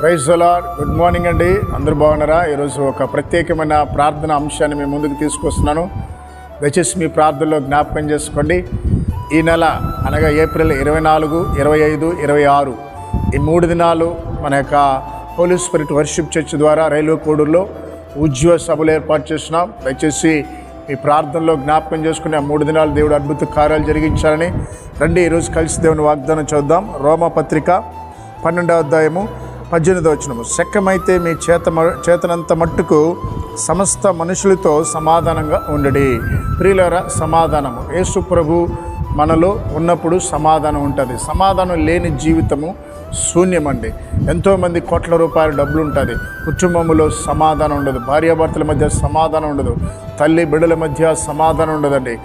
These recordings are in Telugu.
ప్రైజ్ గుడ్ మార్నింగ్ అండి. అందరూ బాగున్నారా? ఈరోజు ఒక ప్రత్యేకమైన ప్రార్థన అంశాన్ని మేము ముందుకు తీసుకొస్తున్నాను. దయచేసి మీ ప్రార్థనలో జ్ఞాపకం చేసుకోండి. ఈ నెల అనగా ఏప్రిల్ ఇరవై నాలుగు ఇరవై ఐదు ఇరవై ఆరు ఈ మూడు దినాలు మన యొక్క హోలీ స్పిరిట్ వర్షిప్ చర్చ్ ద్వారా రైల్వే కోడూరులో ఉద్యోగ సభలు ఏర్పాటు చేస్తున్నాం. దయచేసి మీ ప్రార్థనలో జ్ఞాపకం చేసుకుని ఆ మూడు దినాలు దేవుడు అద్భుత కార్యాలు జరిగించాలని రండి. ఈరోజు కలిసి దేవుని వాగ్దానం చూద్దాం రోమ పత్రిక పన్నెండవ అధ్యాయము పద్దెనిమిది వచనము. శక్యమైతే మీ చేత చేతనంత మట్టుకు సమస్త మనుషులతో సమాధానంగా ఉండడి. ప్రియులర సమాధానము. యేసు ప్రభు మనలో ఉన్నప్పుడు సమాధానం ఉంటుంది. సమాధానం లేని జీవితము శూన్యమండి. ఎంతోమంది కోట్ల రూపాయల డబ్బులు ఉంటుంది కుటుంబంలో సమాధానం ఉండదు. భార్యాభర్తల మధ్య సమాధానం ఉండదు. తల్లి బిడ్డల మధ్య సమాధానం ఉండదండి.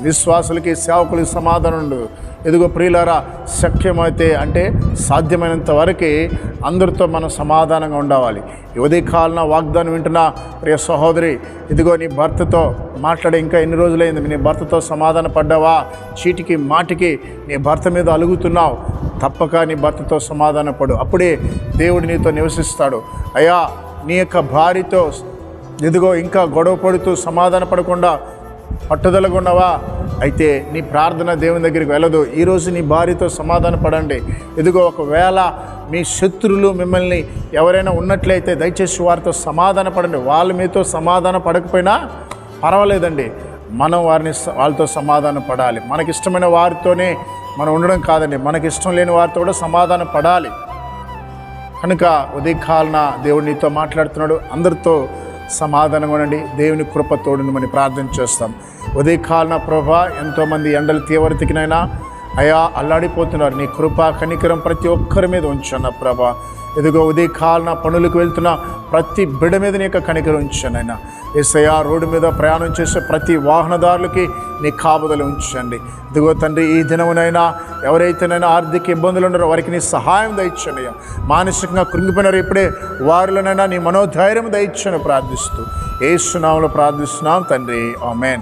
విశ్వాసులకి సేవకులకి సమాధానం ఉండదు. ఎదుగో ప్రియులారా శక్యమైతే అంటే సాధ్యమైనంత వరకు అందరితో మనం సమాధానంగా ఉండవాలి ఈ ఉదయకాలన వాగ్దానం వింటున్న ప్రియ సహోదరి ఇదిగో నీ భర్తతో మాట్లాడే ఇంకా ఎన్ని రోజులైంది? నీ భర్తతో సమాధాన పడ్డావా? చీటికి మాటికి నీ భర్త మీద అలుగుతున్నావు? తప్పక నీ భర్తతో సమాధాన పడు. అప్పుడే దేవుడు నీతో నివసిస్తాడు. అయ్యా నీ యొక్క భార్యతో ఎదుగో ఇంకా గొడవ పడుతూ సమాధాన పడకుండా పట్టుదలగా ఉన్నావా అయితే నీ ప్రార్థన దేవుని దగ్గరికి వెళ్ళదు. ఈరోజు నీ భార్యతో సమాధాన పడండి. ఎదుగో ఒకవేళ మీ శత్రులు మిమ్మల్ని ఎవరైనా ఉన్నట్లయితే దయచేసి వారితో సమాధాన పడండి. వాళ్ళు మీతో సమాధాన పడకపోయినా పర్వాలేదండి. మనం వారిని వాళ్ళతో సమాధాన పడాలి. మనకిష్టమైన వారితోనే మనం ఉండడం కాదండి. మనకి ఇష్టం లేని వారితో కూడా సమాధాన పడాలి. కనుక ఉదయకాలన దేవుడు నీతో మాట్లాడుతున్నాడు. అందరితో సమాధానం ఉండండి దేవుని కృప తోడుని మనం ప్రార్థన చేస్తాం. ఉదయకాలన ప్రభా ఎంతోమంది ఎండలు తీవ్రతకినైనా అయా అల్లాడిపోతున్నారు. నీ కృప కనికరం ప్రతి ఒక్కరి మీద ఉంచన్న ప్రభా. ఇదిగో ఉదయకాలన పనులకు వెళ్తున్న ప్రతి బిడ మీద నీ యొక్క కనికరం ఉంచానైనా. ఎస్ఐఆ రోడ్డు మీద ప్రయాణం చేసే ప్రతి వాహనదారులకి నీ కాపుదలు ఉంచండి. ఇదిగో తండ్రి ఈ దినమునైనా ఎవరైతేనైనా ఆర్థిక ఇబ్బందులు ఉన్నారో వారికి నీ సహాయం దయచండి మానసికంగా కృంగిపోయినారు ఇప్పుడే వారిలోనైనా నీ మనోధైర్యం దయచని ప్రార్థిస్తూ. ఏసునామలో ప్రార్థిస్తున్నాం తండ్రి. ఆమెన్.